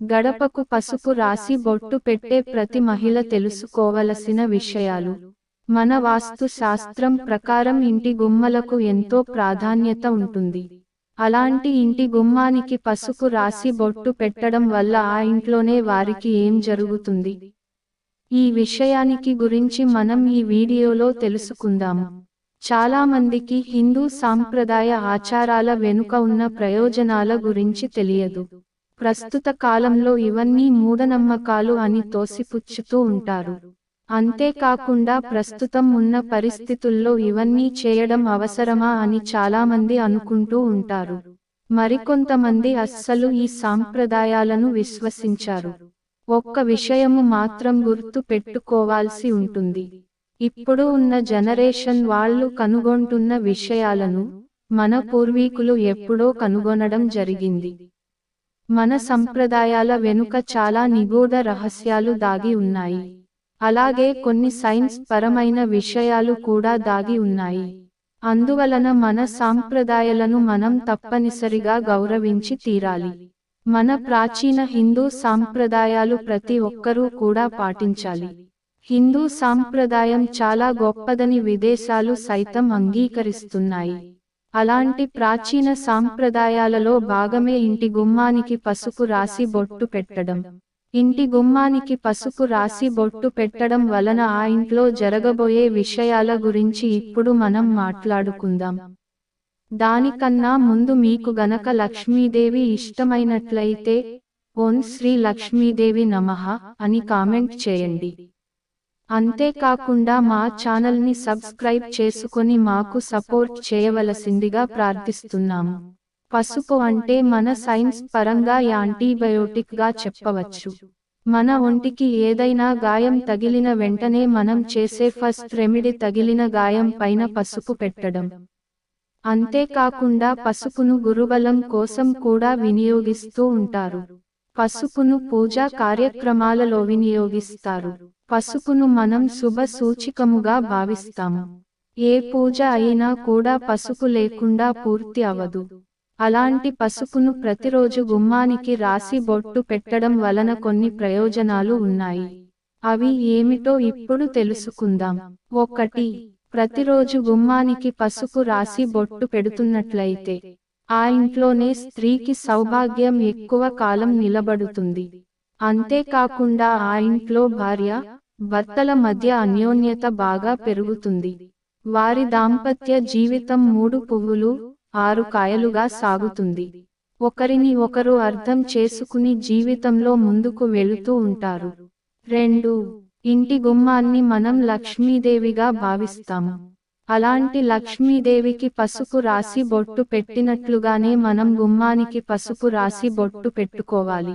గడపకు పసుపు రాసి బొట్టు పెట్టే ప్రతి మహిళ తెలుసుకోవలసిన విషయాలు. మన వాస్తు శాస్త్రం ప్రకారం ఇంటి గుమ్మలకు ఎంతో ప్రాధాన్యత ఉంటుంది. అలాంటి ఇంటి గుమ్మానికి పసుపు రాసి బొట్టు పెట్టడం వల్ల ఆ ఇంట్లోనే వారికి ఏం జరుగుతుంది? ఈ విషయానికి గురించి మనం ఈ వీడియోలో తెలుసుకుందాము చాలా మందికి హిందూ సాంప్రదాయ ఆచారాల వెనుక ఉన్న ప్రయోజనాల గురించి తెలియదు. ప్రస్తుత కాలంలో ఇవన్నీ మూఢనమ్మకాలు అని తోసిపుచ్చుతూ ఉంటారు. అంతేకాకుండా ప్రస్తుతం ఉన్న పరిస్థితుల్లో ఇవన్నీ చేయడం అవసరమా అని చాలామంది అనుకుంటూ ఉంటారు. మరికొంతమంది అస్సలు ఈ సాంప్రదాయాలను విశ్వసించారు. ఒక్క విషయము మాత్రం గుర్తు పెట్టుకోవాల్సి ఉంటుంది. ఇప్పుడు ఉన్న జనరేషన్ వాళ్ళు కనుగొంటున్న విషయాలను మన పూర్వీకులు ఎప్పుడో కనుగొనడం జరిగింది. మన సంప్రదాయాల వెనుక చాలా నిగూఢ రహస్యాలు దాగి ఉన్నాయి. అలాగే కొన్ని సైన్స్ పరమైన విషయాలు కూడా దాగి ఉన్నాయి. అందువలన మన సాంప్రదాయాలను మనం తప్పనిసరిగా గౌరవించి తీరాలి. మన ప్రాచీన హిందూ సాంప్రదాయాలు ప్రతి ఒక్కరూ కూడా పాటించాలి. హిందూ సాంప్రదాయం చాలా గొప్పదని విదేశాలు సైతం అంగీకరిస్తున్నాయి. అలాంటి ప్రాచీన సాంప్రదాయాలలో భాగమే ఇంటి గుమ్మానికి పసుపు రాసి బొట్టు పెట్టడం. ఇంటి గుమ్మానికి పసుపు రాసి బొట్టు పెట్టడం వలన ఆ ఇంట్లో జరగబోయే విషయాల గురించి ఇప్పుడు మనం మాట్లాడుకుందాం. దానికన్నా ముందు మీకు గనక లక్ష్మీదేవి ఇష్టమైనట్లయితే ఓం శ్రీ లక్ష్మీదేవి నమః అని కామెంట్ చేయండి. అంతేకాకుండా మా ఛానల్ని సబ్స్క్రైబ్ చేసుకొని మాకు సపోర్ట్ చేయవలసిందిగా ప్రార్థిస్తున్నాము. పసుపు అంటే మన సైన్స్ పరంగా యాంటీబయోటిక్గా చెప్పవచ్చు. మన ఒంటికి ఏదైనా గాయం తగిలిన వెంటనే మనం చేసే ఫస్ట్ రెమిడి తగిలిన గాయం పైన పసుపు పెట్టడం. అంతేకాకుండా పసుపును గురుబలం కోసం కూడా వినియోగిస్తూ ఉంటారు. పసుపును పూజా కార్యక్రమాలలో వినియోగిస్తారు. పసుపును మనం శుభ సూచికముగా భావిస్తాము. ఏ పూజ అయినా కూడా పసుపు లేకుండా పూర్తి అవదు. అలాంటి పసుపును ప్రతిరోజు గుమ్మానికి రాసి బొట్టు పెట్టడం వలన కొన్ని ప్రయోజనాలు ఉన్నాయి. అవి ఏమిటో ఇప్పుడు తెలుసుకుందాం. ఒకటి ప్రతిరోజు గుమ్మానికి పసుపు రాసి బొట్టు పెడుతున్నట్లయితే ఆ ఇంట్లోనే స్త్రీకి సౌభాగ్యం ఎక్కువ కాలం నిలబడుతుంది. అంతేకాకుండా ఆ ఇంట్లో భార్య భర్తల మధ్య అన్యోన్యత బాగా పెరుగుతుంది. వారి దాంపత్య జీవితం మూడు పువ్వులు ఆరు కాయలుగా సాగుతుంది. ఒకరిని ఒకరు అర్థం చేసుకుని జీవితంలో ముందుకు వెళుతూ ఉంటారు. రెండు ఇంటి గుమ్మాన్ని మనం లక్ష్మీదేవిగా భావిస్తాము. అలాంటి లక్ష్మీదేవికి పసుపు రాసి బొట్టు పెట్టినట్లుగానే మనం గుమ్మానికి పసుపు రాసి బొట్టు పెట్టుకోవాలి.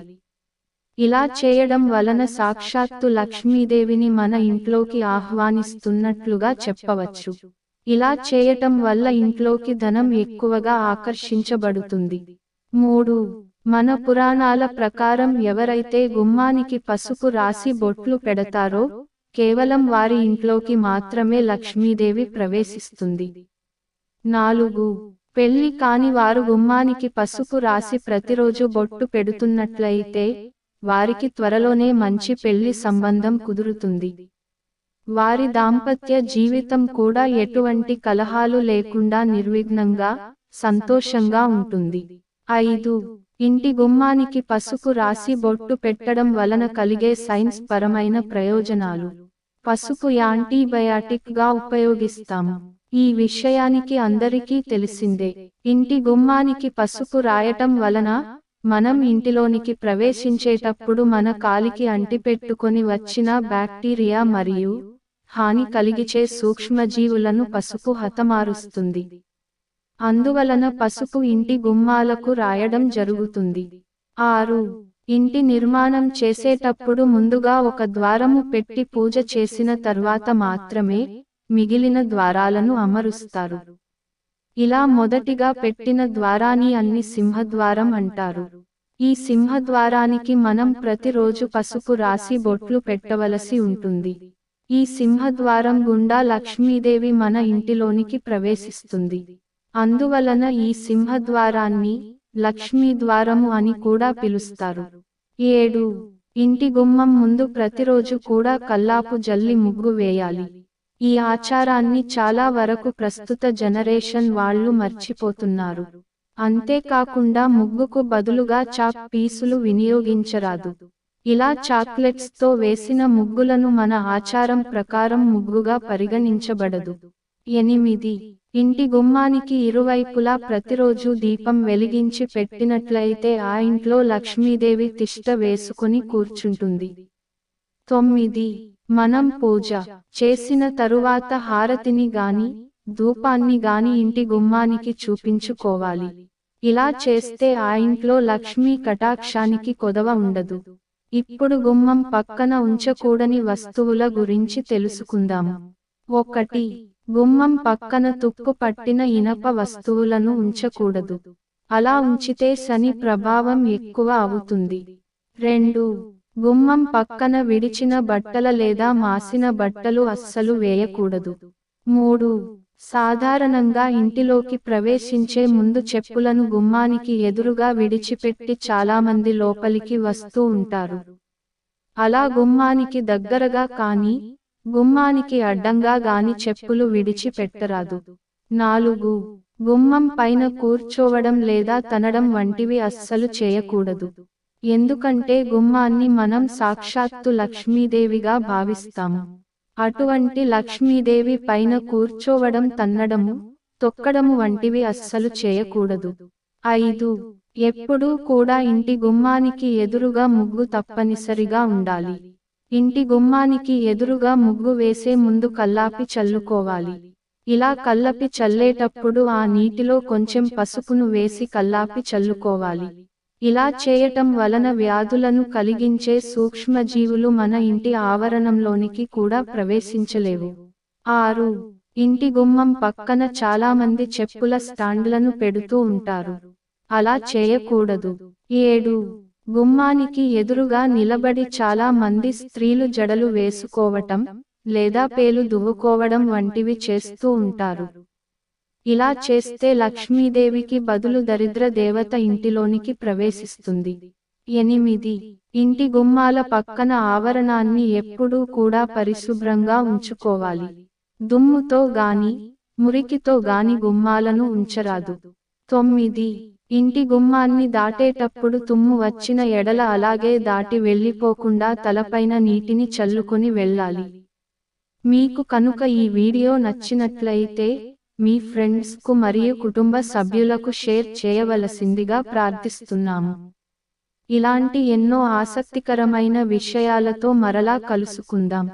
ఇలా చేయడం వలన సాక్షాత్తు లక్ష్మీదేవిని మన ఇంట్లోకి ఆహ్వానిస్తున్నట్లుగా చెప్పవచ్చు. ఇలా చేయటం వల్ల ఇంట్లోకి ధనం ఎక్కువగా ఆకర్షించబడుతుంది. మూడు మన పురాణాల ప్రకారం ఎవరైతే గుమ్మానికి పసుపు రాసి బొట్లు పెడతారో కేవలం వారి ఇంట్లోకి మాత్రమే లక్ష్మీదేవి ప్రవేశిస్తుంది. నాలుగు పెళ్ళి కాని వారు గుమ్మానికి పసుపు రాసి ప్రతిరోజు బొట్టు పెడుతున్నట్లయితే వారికి త్వరలోనే మంచి పెళ్ళి సంబంధం కుదురుతుంది. వారి దాంపత్య జీవితం కూడా ఎటువంటి కలహాలు లేకుండా నిర్విఘ్నంగా సంతోషంగా ఉంటుంది. ఐదు. ఇంటి గుమ్మానికి పసుపు రాసి బొట్టు పెట్టడం వలన కలిగే సైన్స్ పరమైన ప్రయోజనాలు. పసుపు యాంటీబయాటిక్గా ఉపయోగిస్తాము ఈ విషయానికి అందరికీ తెలిసిందే. ఇంటి గుమ్మానికి పసుపు రాయటం వలన మనం ఇంటిలోనికి ప్రవేశించేటప్పుడు మన కాలికి అంటిపెట్టుకొని వచ్చిన బ్యాక్టీరియా మరియు హాని కలిగిచే సూక్ష్మజీవులను పసుపు హతమారుస్తుంది. అందువలన పసుపు ఇంటి గుమ్మాలకు రాయడం జరుగుతుంది. ఆరు. ఇంటి నిర్మాణం చేసేటప్పుడు ముందుగా ఒక ద్వారము పెట్టి పూజ చేసిన తర్వాత మాత్రమే మిగిలిన ద్వారాలను అమరుస్తారు. ఇలా మొదటిగా పెట్టిన ద్వారాన్ని అన్ని సింహద్వారం అంటారు. ఈ సింహద్వారానికి మనం ప్రతిరోజు పసుపు రాసి బొట్లు పెట్టవలసి ఉంటుంది. ఈ సింహద్వారం గుండా లక్ష్మీదేవి మన ఇంటిలోనికి ప్రవేశిస్తుంది. అందువలన ఈ సింహద్వారాన్ని లక్ష్మీ ద్వారము అని కూడా పిలుస్తారు. ఏడు. ఇంటి గుమ్మం ముందు ప్రతిరోజు కూడా కల్లాపు జల్లి ముగ్గు వేయాలి. ఈ ఆచారాన్ని చాలా వరకు ప్రస్తుత జనరేషన్ వాళ్ళు మర్చిపోతున్నారు. అంతేకాకుండా ముగ్గుకు బదులుగా చాక్ పీసులు వినియోగించరాదు. ఇలా చాక్లెట్స్తో వేసిన ముగ్గులను మన ఆచారం ప్రకారం ముగ్గుగా పరిగణించబడదు. ఎనిమిది. ఇంటి గుమ్మానికి ఇరువైపులా ప్రతిరోజు దీపం వెలిగించి పెట్టినట్లయితే ఆ ఇంట్లో లక్ష్మీదేవి తిష్ట వేసుకుని కూర్చుంటుంది. తొమ్మిది. మనం పూజ చేసిన తరువాత హారతిని గాని ధూపాన్ని గాని ఇంటి గుమ్మానికి చూపించుకోవాలి. ఇలా చేస్తే ఆ ఇంట్లో లక్ష్మీ కటాక్షానికి కొదవ ఉండదు. ఇప్పుడు గుమ్మం పక్కన ఉంచకూడని వస్తువుల గురించి తెలుసుకుందాము ఒకటి గుమ్మం పక్కన తుక్కు పట్టిన ఇనప వస్తువులను ఉంచకూడదు. అలా ఉంచితే శని ప్రభావం ఎక్కువ అవుతుంది. రెండు గుమ్మం పక్కన విడిచిన బట్టల లేదా మాసిన బట్టలు అస్సలు వేయకూడదు. మూడు సాధారణంగా ఇంటిలోకి ప్రవేశించే ముందు చెప్పులను గుమ్మానికి ఎదురుగా విడిచిపెట్టి చాలామంది లోపలికి వస్తూ ఉంటారు. అలా గుమ్మానికి దగ్గరగా కానీ గుమ్మానికి అడ్డంగా గాని చెప్పులు విడిచి పెట్టరాదు నాలుగు గుమ్మం పైన కూర్చోవడం లేదా తనడం వంటివి అస్సలు చేయకూడదు. ఎందుకంటే గుమ్మాన్ని మనం సాక్షాత్తు లక్ష్మీదేవిగా భావిస్తాము అటువంటి లక్ష్మీదేవి పైన కూర్చోవడం తన్నడము తొక్కడము వంటివి అస్సలు చేయకూడదు. ఐదు ఎప్పుడూ కూడా ఇంటి గుమ్మానికి ఎదురుగా ముగ్గు తప్పనిసరిగా ఉండాలి. ఇంటి గుమ్మానికి ఎదురుగా ముగ్గు వేసే ముందు కల్లాపి చల్లుకోవాలి. ఇలా కల్లపి చల్లేటప్పుడు ఆ నీటిలో కొంచెం పసుపును వేసి కల్లాపి చల్లుకోవాలి. ఇలా చేయటం వలన వ్యాధులను కలిగించే సూక్ష్మజీవులు మన ఇంటి ఆవరణంలోనికి కూడా ప్రవేశించలేవు. ఆరు ఇంటి గుమ్మం పక్కన చాలామంది చెప్పుల స్టాండ్లను పెడుతూ ఉంటారు. అలా చేయకూడదు. ఏడు గుమ్మానికి ఎదురుగా నిలబడి చాలా మంది స్త్రీలు జడలు వేసుకోవటం లేదా పేలు దువ్వుకోవడం వంటివి చేస్తూ ఉంటారు. ఇలా చేస్తే లక్ష్మీదేవికి బదులు దరిద్ర దేవత ఇంటిలోనికి ప్రవేశిస్తుంది. ఎనిమిది. ఇంటి గుమ్మాల పక్కన ఆవరణాన్ని ఎప్పుడూ కూడా పరిశుభ్రంగా ఉంచుకోవాలి. దుమ్ముతో గాని మురికితో గాని గుమ్మాలను ఉంచరాదు. తొమ్మిది. ఇంటి గుమ్మాన్ని దాటేటప్పుడు తుమ్ము వచ్చిన ఎడల అలాగే దాటి వెళ్ళిపోకుండా తలపైన నీటిని చల్లుకొని వెళ్ళాలి. మీకు కనుక ఈ వీడియో నచ్చినట్లయితే మీ ఫ్రెండ్స్కు మరియు కుటుంబ సభ్యులకు షేర్ చేయవలసిందిగా ప్రార్థిస్తున్నాము. ఇలాంటి ఎన్నో ఆసక్తికరమైన విషయాలతో మరలా కలుసుకుందాం.